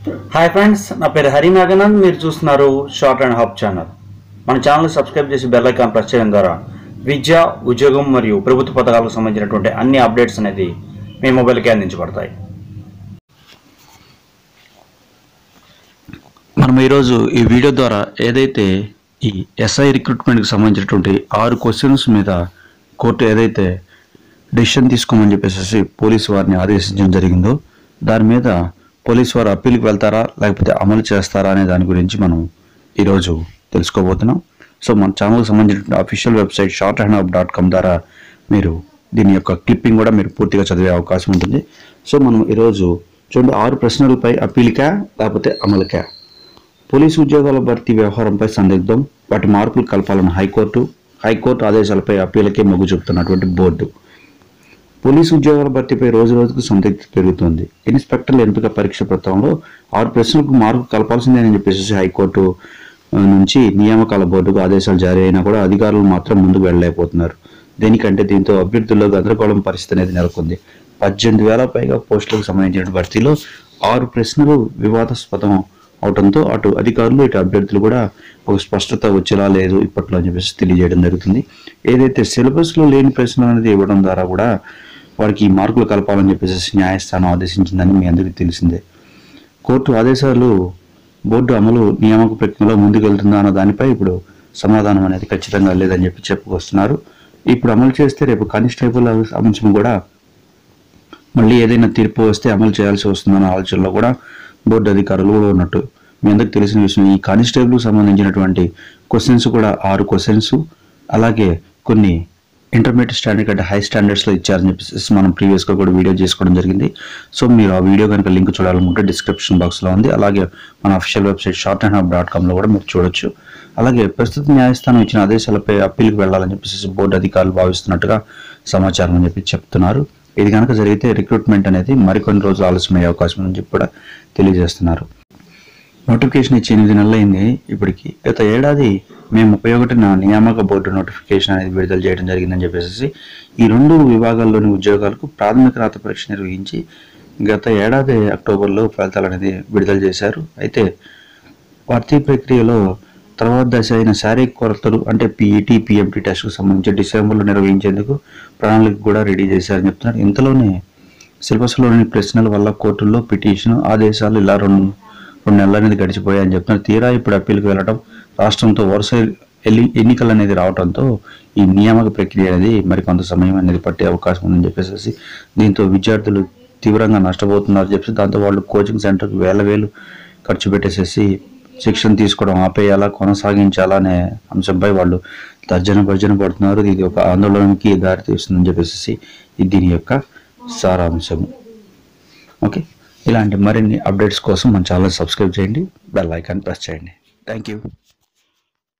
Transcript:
Hi friends నా పేరు హరి నాగనంద్. మీరు చూస్తున్నారు షార్ట్ అండ్ హాప్ ఛానల్ మన ఛానల్ సబ్స్క్రైబ్ చేసి బెల్ ఐకాన్ ప్రెస్ చేయడం ద్వారా విద్య ఉద్యోగం మరియు ప్రభుత్వ పథకాలకు సంబంధించినటువంటి అన్ని అప్డేట్స్ అనేది మీ మొబైల్కి అందించబడతాయి. మనం ఈరోజు ఈ వీడియో ద్వారా ఏదైతే ఈ ఎస్ఐ రిక్రూట్మెంట్కి సంబంధించినటువంటి ఆరు క్వశ్చన్స్ మీద కోర్టు ఏదైతే డెసిషన్ తీసుకోమని చెప్పేసి పోలీసు వారిని ఆదేశించడం జరిగిందో దాని మీద పోలీసు వారు అప్పీల్కి వెళ్తారా లేకపోతే అమలు చేస్తారా అనే దాని గురించి మనం ఈరోజు తెలుసుకోబోతున్నాం. సో మన ఛానల్కి సంబంధించిన official website short and hub dot com ద్వారా మీరు దీని యొక్క క్లిప్పింగ్ కూడా మీరు పూర్తిగా చదివే అవకాశం ఉంటుంది. సో మనం ఈరోజు చూడండి ఆరు ప్రశ్నలపై అప్పీల్కా లేకపోతే అమలుకా? పోలీసు ఉద్యోగాల భర్తీ వ్యవహారంపై సందిగ్ధం వాటి మార్పులు కలపాలని హైకోర్టు హైకోర్టు ఆదేశాలపై అప్పీలకే మొగ్గు చూపుతున్నటువంటి బోర్డు. పోలీసు ఉద్యోగాల భర్తీపై రోజు రోజుకు సందిగ్ధత పెరుగుతుంది. ఇన్స్పెక్టర్ల ఎంపిక పరీక్ష పత్రంలో ఆరు ప్రశ్నలకు మార్పు కలపాల్సిందేనని చెప్పేసి హైకోర్టు నుంచి నియామకాల బోర్డుకు ఆదేశాలు జారీ అయినా కూడా అధికారులు మాత్రం ముందుకు వెళ్ళలేకపోతున్నారు. దేనికంటే దీంతో అభ్యర్థుల్లో గందరగోళం పరిస్థితి అనేది నెలకొంది. పద్దెనిమిది వేల పైగా పోస్టులకు సంబంధించిన భర్తీలో ఆరు ప్రశ్నలు వివాదాస్పదం అవడంతో అటు అధికారులు ఇటు అభ్యర్థులు కూడా ఒక స్పష్టత వచ్చేలా లేదు ఇప్పట్లో అని చెప్పేసి తెలియజేయడం జరుగుతుంది. ఏదైతే సిలబస్లో లేని ప్రశ్నలు అనేది ఇవ్వడం ద్వారా కూడా వారికి ఈ మార్కులు కలపాలని చెప్పేసి న్యాయస్థానం ఆదేశించిందని మీ అందరికీ తెలిసిందే. కోర్టు ఆదేశాలు బోర్డు అమలు నియామక ప్రక్రియలో ముందుకెళ్తుందా అన్న దానిపై ఇప్పుడు సమాధానం అనేది ఖచ్చితంగా లేదని చెప్పి చెప్పుకొస్తున్నారు. ఇప్పుడు అమలు చేస్తే రేపు కానిస్టేబుల్ అంశం కూడా మళ్ళీ ఏదైనా తీర్పు వస్తే అమలు చేయాల్సి వస్తుందన్న ఆలోచనలో కూడా బోర్డు అధికారులు కూడా ఉన్నట్టు మీ అందరికి తెలిసిన విషయం. ఈ కానిస్టేబుల్ సంబంధించినటువంటి క్వశ్చన్స్ కూడా ఆరు క్వశ్చన్స్. అలాగే కొన్ని ఇంటర్మీడియట్ స్టాండర్డ్ కంటే హై స్టాండర్డ్స్లో ఇచ్చారని చెప్పేసి మనం ప్రీవియస్గా కూడా వీడియో చేసుకోవడం జరిగింది. సో మీరు ఆ వీడియో కనుక లింక్ చూడాలనుకుంటే డిస్క్రిప్షన్ బాక్స్లో ఉంది. అలాగే మన official website short and hub dot కామ్లో కూడా మీరు చూడొచ్చు. అలాగే ప్రస్తుత న్యాయస్థానం ఇచ్చిన ఆదేశాలపై అప్పీల్కి వెళ్ళాలని చెప్పేసి బోర్డు అధికారులు భావిస్తున్నట్టుగా సమాచారం అని చెప్పి చెప్తున్నారు. ఇది కనుక జరిగితే రిక్రూట్మెంట్ అనేది మరికొన్ని రోజులు ఆలస్యమయ్యే అవకాశం అని చెప్పి కూడా తెలియజేస్తున్నారు. నోటిఫికేషన్ ఇచ్చి ఎనిమిది నెలలు అయింది. ఇప్పటికి గత ఏడాది మేము ముప్పై ఒకటిన నియామక బోర్డు నోటిఫికేషన్ అనేది విడుదల చేయడం జరిగిందని చెప్పేసి ఈ రెండు విభాగాల్లోని ఉద్యోగాలకు ప్రాథమిక రాత పరీక్ష నిర్వహించి గత ఏడాది అక్టోబర్లో ఫలితాలు అనేది విడుదల చేశారు. అయితే భర్తీ ప్రక్రియలో తర్వాత దశ అయిన శారీరక కొరతలు అంటే పీఈటీ పిఎంటీ టెస్ట్కు సంబంధించి డిసెంబర్లో నిర్వహించేందుకు ప్రణాళిక కూడా రెడీ చేశారని చెప్తున్నారు. ఇంతలోనే సిలబస్లోని ప్రశ్నల వల్ల కోర్టుల్లో పిటిషన్ ఆదేశాలు ఇలా రెండు రెండు నెలలు అనేది గడిచిపోయాయని చెప్తున్నారు. తీరా ఇప్పుడు అప్పీల్కి వెళ్ళడం రాష్ట్రంతో వరుస ఎల్లి ఎన్నికలు అనేది రావడంతో ఈ నియామక ప్రక్రియ అనేది మరి కొంత సమయం అనేది పట్టే అవకాశం ఉందని చెప్పేసి దీంతో విద్యార్థులు తీవ్రంగా నష్టపోతున్నారు చెప్పేసి దాంతో వాళ్ళు కోచింగ్ సెంటర్కి వేల వేలు ఖర్చు పెట్టేసేసి శిక్షణ తీసుకోవడం ఆపేయాలా కొనసాగించాలా అనే అంశంపై వాళ్ళు తర్జన భర్జన పడుతున్నారు. ఇది ఒక ఆందోళనకి దారితీస్తుందని చెప్పేసి ఇది దీని యొక్క సారాంశం ఓకే? ఇలాంటి మరిన్ని అప్డేట్స్ కోసం మన ఛానల్ సబ్స్క్రైబ్ చేయండి బెల్ ఐకాన్ ప్రెస్ చేయండి. Thank you.